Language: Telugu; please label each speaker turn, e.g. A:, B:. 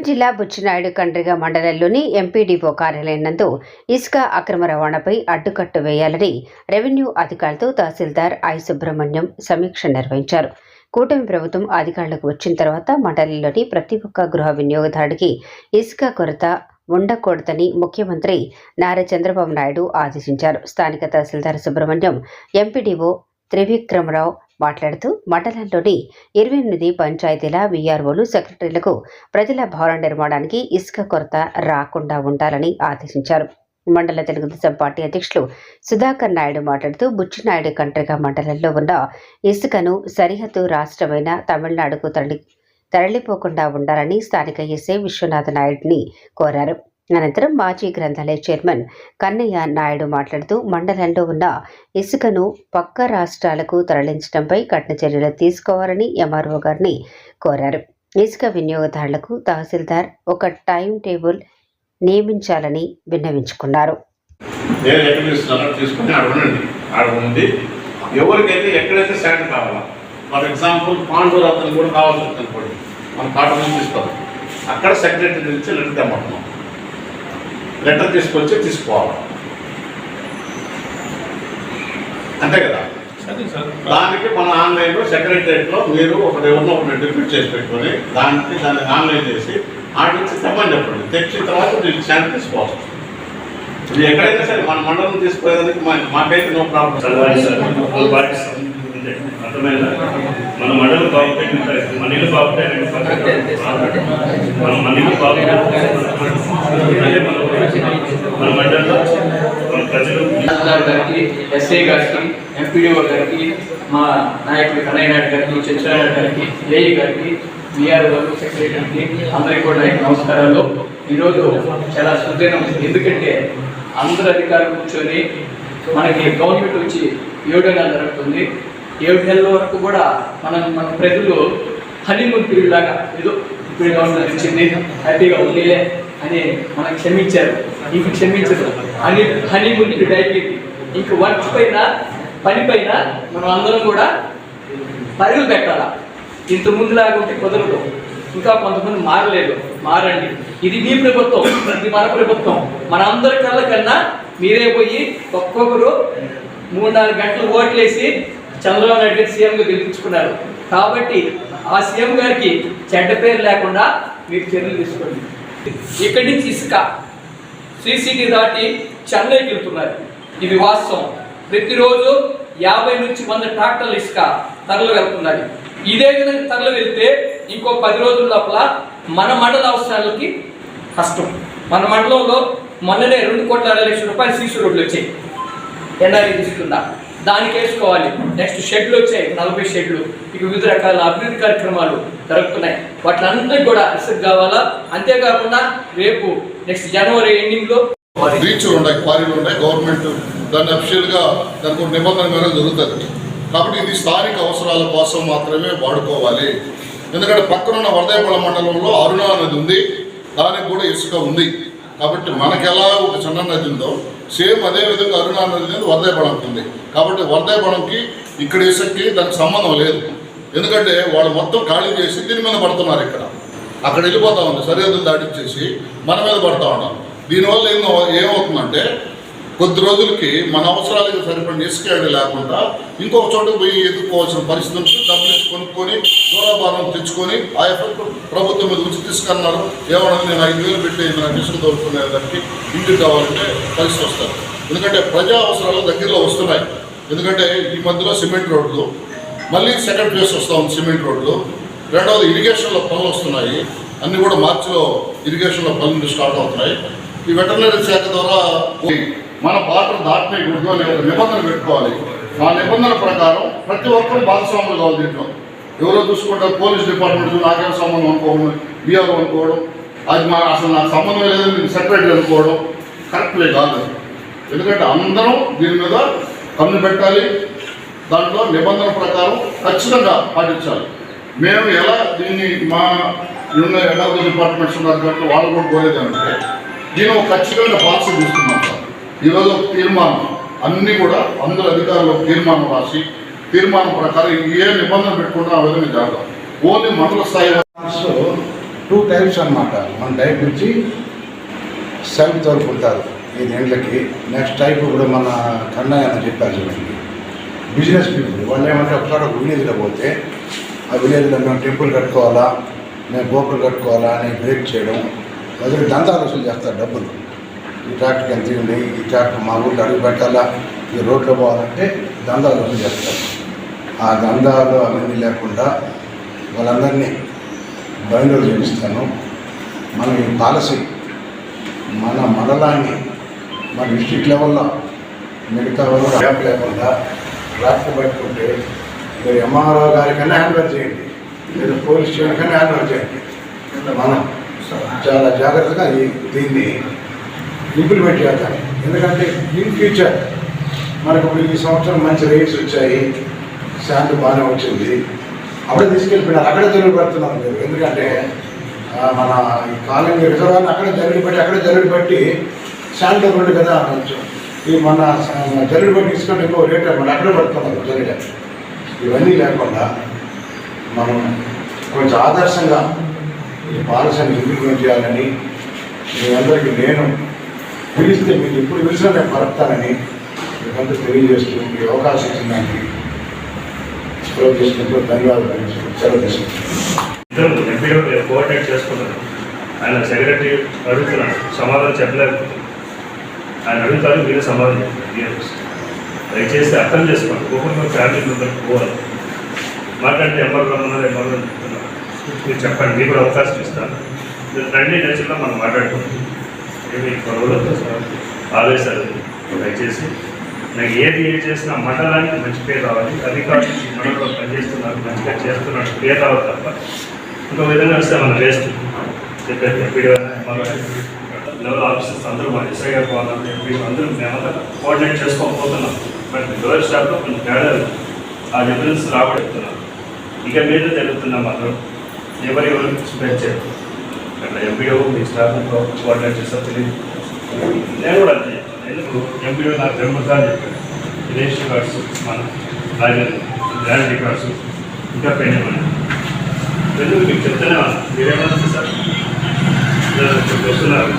A: కడప జిల్లా బుచ్చినాయుడు కండ్రిగ మండలంలోని ఎంపీడీఓ కార్యాలయం నందు ఇసుక అక్రమ రవాణాపై అడ్డుకట్టు వేయాలని రెవెన్యూ అధికారులతో తహసీల్దార్ ఐ సుబ్రహ్మణ్యం సమీక్ష నిర్వహించారు. కూటమి ప్రభుత్వం అధికారులకు వచ్చిన తర్వాత మండలంలోని ప్రతి ఒక్క గృహ వినియోగదారుడికి ఇసుక కొరత ఉండకూడదని ముఖ్యమంత్రి నారా చంద్రబాబు నాయుడు ఆదేశించారు. స్థానిక తహసీల్దార్ సుబ్రహ్మణ్యం ఎంపీడీఓ త్రివిక్రమరావు మాట్లాడుతూ మండలంలోని ఇరవై ఎనిమిది పంచాయతీల వీఆర్ఓలు సెక్రటరీలకు ప్రజల భవన నిర్మాణానికి ఇసుక కొరత రాకుండా ఉండాలని ఆదేశించారు. మండల తెలుగుదేశం పార్టీ అధ్యక్షులు సుధాకర్ నాయుడు మాట్లాడుతూ బుచ్చినాయుడు కంట్రిగా మండలంలో ఉన్న ఇసుకను సరిహద్దు రాష్ట్రమైన తమిళనాడుకు తరలి తరలిపోకుండా ఉండాలని స్థానిక ఎస్ఏ విశ్వనాథ నాయుడిని కోరారు. అనంతరం మాజీ గ్రంథాలయ చైర్మన్ కన్నయ్య నాయుడు మాట్లాడుతూ మండలంలో ఉన్న ఇసుకను పక్క రాష్ట్రాలకు తరలించడంపై కఠిన చర్యలు తీసుకోవాలని ఎంఆర్ఓ గారిని కోరారు. ఇసుక వినియోగదారులకు తహసీల్దార్ ఒక టైం టేబుల్ నియమించాలని విన్నవించుకున్నారు.
B: ఎవరికైతే ఎక్కడైతే శాండ్ కావాలా ఫర్ ఎగ్జాంపుల్ పాండూరు అతను కూడా కావాల్సి వచ్చింది అనుకోండి మనం కాట నుంచి తీసుకోవాలి. అక్కడ సెక్రటరీ నుంచి లెటర్ తెమ్మంటున్నాం లెటర్ తీసుకొచ్చి తీసుకోవాలి. అంతే కదా? దానికి మన ఆన్లైన్లో సెక్రటరియట్లో మీరు ఒకటి ఎవరినో ఒకటి డిప్యూట్ చేసి పెట్టుకొని దానికి దాన్ని ఆన్లైన్ చేసి ఆడ నుంచి తెమ్మని చెప్పండి. తెచ్చిన తర్వాత మీరు వస్తుంది. ఇది ఎక్కడైతే సరే మన మండలం తీసుకునేదానికి మాకైతే నో ప్రాబ్లం
C: అంతే అర్థమైందా మన మండలు బాగుంటే మన ఇల్లు బాగుంటే అన్ని మన ఇల్లు బాగుంటే మన మండలంలో మన ప్రజలు
D: గారికి ఎస్ఐ గారికి ఎంపీడీఓ గారికి మా నాయకుడు కన్నయ్య నాయుడు గారికి చంద్రనాయుడు గారికి ఏఈ గారికి విఆర్ గారు సెక్రటరీకి అందరికీ కూడా నమస్కారాలు ఈరోజు చాలా సుదీనం ఎందుకంటే అందరు అధికారులు కూర్చొని మనకి గవర్నమెంట్ వచ్చి ఏడు నెలలు జరుగుతుంది ఏడు నెలల వరకు కూడా మనం మన ప్రజలు హనీమూన్ పీరియడ్ లాగా ఏదో ఇప్పుడు గవర్నమెంట్ వచ్చింది హ్యాపీగా ఉందిలే అని మనకు క్షమించారు. ఇంక క్షమించదు హనీ హనీమూన్ పీరియడ్ అయిపోయింది. ఇంక వర్క్ పైన పని పైన మనం అందరం కూడా పరుగులు పెట్టాలా? ఇంత ముందులాగా ఉంటే కుదరదు. ఇంకా కొంతమంది మారలేదు. మారండి. ఇది మీ ప్రభుత్వం ఇది మన ప్రభుత్వం. మన అందరి కళ్ళ కన్నా మీరే పోయి ఒక్కొక్కరు మూడు నాలుగు గంటలు ఓట్లేసి చంద్రబాబు నాయుడు గారు సీఎంగా గెలిపించుకున్నారు. కాబట్టి ఆ సీఎం గారికి చెడ్డ పేరు లేకుండా మీరు చర్యలు తీసుకోండి. ఇక్కడి నుంచి ఇసుక శ్రీసిటీ దాటి చెన్నైకి వెళ్తున్నారు. ఇది వాస్తవం. ప్రతిరోజు యాభై నుంచి వంద ట్రాక్టర్లు ఇసుక తరలి వెళ్తున్నది. ఇదే విధంగా తరలి వెళ్తే ఇంకో పది రోజుల లోపల మన మండల అవసరాలకి కష్టం. మన మండలంలో మొన్ననే రెండు కోట్ల అరవై లక్షల రూపాయలు సీసీ రోడ్లు వచ్చాయి. ఎన్ఆర్ఈ తీసుకుందా దానికి వేసుకోవాలి. నెక్స్ట్ షెడ్లు వచ్చాయి. నలభై షెడ్లు. ఇక వివిధ రకాల అభివృద్ధి కార్యక్రమాలు జరుగుతున్నాయి. వాటిలందరికీ కూడా రిసెప్ట్ కావాలా? అంతేకాకుండా రేపు నెక్స్ట్ జనవరి ఎండింగ్లో
E: బీచ్లు ఉన్నాయి క్వారీలు ఉన్నాయి గవర్నమెంట్ దాన్ని అఫిషియల్గా దానికి ఒక నిబంధన మేరకు జరుగుతుంది. కాబట్టి ఇది స్థానిక అవసరాల కోసం మాత్రమే వాడుకోవాలి. ఎందుకంటే పక్కనున్న వరదాయపాలెం మండలంలో అరుణా నది ఉంది. దానికి కూడా ఇసుక ఉంది. కాబట్టి మనకెలా ఎలా ఒక చిన్న నది ఉందో సేమ్ అదే విధంగా అరుణా నది అనేది వరదాయపాలెంకి ఉంది కాబట్టి వరదాయపాలెంకి ఇక్కడ ఇసుకకి దానికి సంబంధం లేదు. ఎందుకంటే వాళ్ళు మొత్తం ఖాళీ చేసి దీని మీద పడుతున్నారు ఇక్కడ. అక్కడ వెళ్ళిపోతా ఉంది సరిహద్దులు దాటించేసి మన మీద పడతా ఉన్నాం. దీనివల్ల ఏమో ఏమవుతుందంటే కొద్ది రోజులకి మన అవసరాలకు సరిపడిన ఇసుక లేకుండా ఇంకొక చోట పోయి ఎదుర్కోవాల్సిన పరిస్థితి ఉంటుంది డబ్బులు కొనుక్కొని దూరాభారం తెచ్చుకొని ఆ ఎఫెక్ట్ ప్రభుత్వం మీద ఉంచి తీసుకున్నారు ఏమన్నా నేను ఐదు వేలు పెట్టి నాకు ఇసుక దొరుకుతునే దానికి ఇంటికి కావాలంటే పరిస్థితి వస్తారు. ఎందుకంటే ప్రజా అవసరాలు దగ్గరలో వస్తున్నాయి. ఎందుకంటే ఈ మధ్యలో సిమెంట్ రోడ్లు మళ్ళీ సెకండ్ ఫేజ్ వస్తూ ఉంది సిమెంట్ రోడ్లు. రెండవది ఇరిగేషన్లో పనులు వస్తున్నాయి. అన్నీ కూడా మార్చిలో ఇరిగేషన్లో పనులు స్టార్ట్ అవుతున్నాయి. ఈ వెటర్నరీ శాఖ ద్వారా మన బార్డర్ దాటనేకూడదు అనే ఒక నిబంధన పెట్టుకోవాలి. ఆ నిబంధన ప్రకారం ప్రతి ఒక్కరు భాగస్వాములు కావాలి దీంట్లో. ఎవరో చూసుకుంటారు పోలీస్ డిపార్ట్మెంట్ నాకేం సంబంధం అనుకోవడం బీఆర్ అనుకోవడం అది మా అసలు నాకు సంబంధం లేదు మీరు సెక్రటరీ అనుకోవడం కరెక్ట్లే కాదు ఎందుకంటే అందరం దీని మీద కన్ను పెట్టాలి. దాంట్లో నిబంధన ప్రకారం ఖచ్చితంగా పాటించాలి. మేము ఎలా దీన్ని మా ఉన్న ఎన్ఆర్ఓ డిపార్ట్మెంట్స్ ఉన్నారు కాబట్టి వాళ్ళు కూడా కోరేది దీని ఒక ఖచ్చితంగా పాలసీ తీసుకున్నాం సార్. ఈరోజు ఒక తీర్మానం. అన్నీ కూడా అందరు అధికారులు తీర్మానం రాసి తీర్మానం ప్రకారం ఏ నిబంధన పెట్టుకుంటే ఆ విధంగా జరగదు. ఓన్లీ మండల స్థాయి
F: టూ టైప్స్ అన్నమాట. మన టైప్ నుంచి సెల్ఫ్ తోలుకుంటారు ఈ నెండ్లకి నెక్స్ట్ టైప్ ఇప్పుడు మన కన్నయ్య అని చెప్పారు చూడండి. బిజినెస్ పీపుల్ వాళ్ళు ఏమంటే ఒకసారి ఒక విలేజ్లో పోతే ఆ విలేజ్లో మేము టెంపుల్ కట్టుకోవాలా మేము గోపులు కట్టుకోవాలా అని బ్రేక్ చేయడం అదే దంతాలు వసూలు చేస్తారు డబ్బులు. ఈ ట్రాక్టర్కి ఎంత ఉంది. ఈ ట్రాక్టర్ మా ఊళ్ళో అడుగు పెట్టాలా? ఈ రోడ్లో పోవాలంటే దందాలు వసూలు చేస్తారు. ఆ దందాలు అవన్నీ లేకుండా వాళ్ళందరినీ బయలుదేరి చూపిస్తాను. మనం ఈ పాలసీ మన మండలాన్ని మన డిస్టిక్ లెవెల్లో మిగతా వాళ్ళు ర్యాప్ లేకుండా రాష్ట్ర పట్టుకుంటే మీరు ఎంఆర్ఓ గారికైనా హ్యాండ్ ఓవర్ చేయండి. లేదా పోలీస్ స్టేషన్ కన్నా హ్యాండ్ఓవర్ చేయండి. మనం చాలా జాగ్రత్తగా ఈ దీన్ని ఇంప్లిమెంట్ చేద్దాం ఎందుకంటే ఇన్ ఫ్యూచర్ మనకు ఇప్పుడు ఈ సంవత్సరం మంచి రేట్స్ వచ్చాయి. శాంతి బాగానే వచ్చింది. అప్పుడే తీసుకెళ్ళిపోయినారు. అక్కడే జరుగు పెడుతున్నారు మీరు. ఎందుకంటే మన ఈ కాలనీ రిజర్వాన్ని అక్కడే జరుగు పెట్టి అక్కడే జరుగు పెట్టి శాంతి ఉంది కదా కొంచెం. ఈ మన జరుగు పెట్టి తీసుకుంటే ఇంకో రేట్ అనమాట అక్కడే పడుతున్నారు జరిగా ఇవన్నీ లేకుండా మనం కొంచెం ఆదర్శంగా ఈ పాలసీని ఇంప్లిమెంట్ చేయాలని మీ అందరికీ నేను పిలిస్తే మీరు ఇప్పుడు పిలిచినా నేను పరపుతానని మీకంతా తెలియజేస్తూ ఈ అవకాశం ఇచ్చిందానికి సెలవు చేసుకుంటూ ధన్యవాదాలు సెలవు తీసుకుంటాను
C: ఇద్దరు కోఆర్డినేట్ ఆయన సెక్రటరీ అడుగుతున్నాను సమాధానం చెప్పలేకపోతున్నాడు ఆయన అడుగుతారు మీరే సమాధానం చెప్తున్నారు దయచేసి అర్థం చేసుకోండి. ఒక్కొక్క ఫ్యామిలీ మెంబర్కి పోవాలి. మాట్లాడితే ఎంఆర్ రమ్మన్నారు ఎంఆర్ చెప్తున్నారు. మీరు చెప్పండి మీకు కూడా అవకాశం ఇస్తాను. మీరు రండి నేచర్లో మనం మాట్లాడుకుంటాం ఏమి ఆవేశాలు దయచేసి నాకు ఏది ఏ చేసినా మండలానికి మంచి పేరు రావాలి. అధికారులు మండలంలో పనిచేస్తున్నారు మంచిగా చేస్తున్నారు పేరు రావాలి తప్ప ఇంకో విధంగా వస్తే మనం వేస్ట్ చెప్పారు ఎంపీడీ లెవెల్ ఆఫీసర్స్ అందరూ మా ఎస్ఐ గారు పోవాలి ఎంపీ అందరూ మేమంతా కోఆర్డినేట్ చేసుకోకపోతున్నాం. బట్ లోయర్ స్టాఫ్లో కొంచెం తేడా ఆ డిఫరెన్స్ రాబడుతున్నాం ఇక మీద జరుగుతున్నాం అందరూ ఎవరెవరు స్ప్రెడ్ చేయరు. అట్లా ఎంపీడో మీ స్టాఫ్ కోఆర్డినేట్ చేస్తా తెలియదు. నేను కూడా అంతే. ఎందుకు? ఎంపీడో నాకు రెండు సార్లు చెప్పాడు రిజిస్టర్ కార్డ్స్ మన లైబ్రరీ ల్యాండ్ రికార్డ్స్ ఇంకా పెండింగ్ ఉన్నాయి ఎందుకు? మీకు చెప్తూనే మీరేమన్నా సార్ వస్తున్నారు.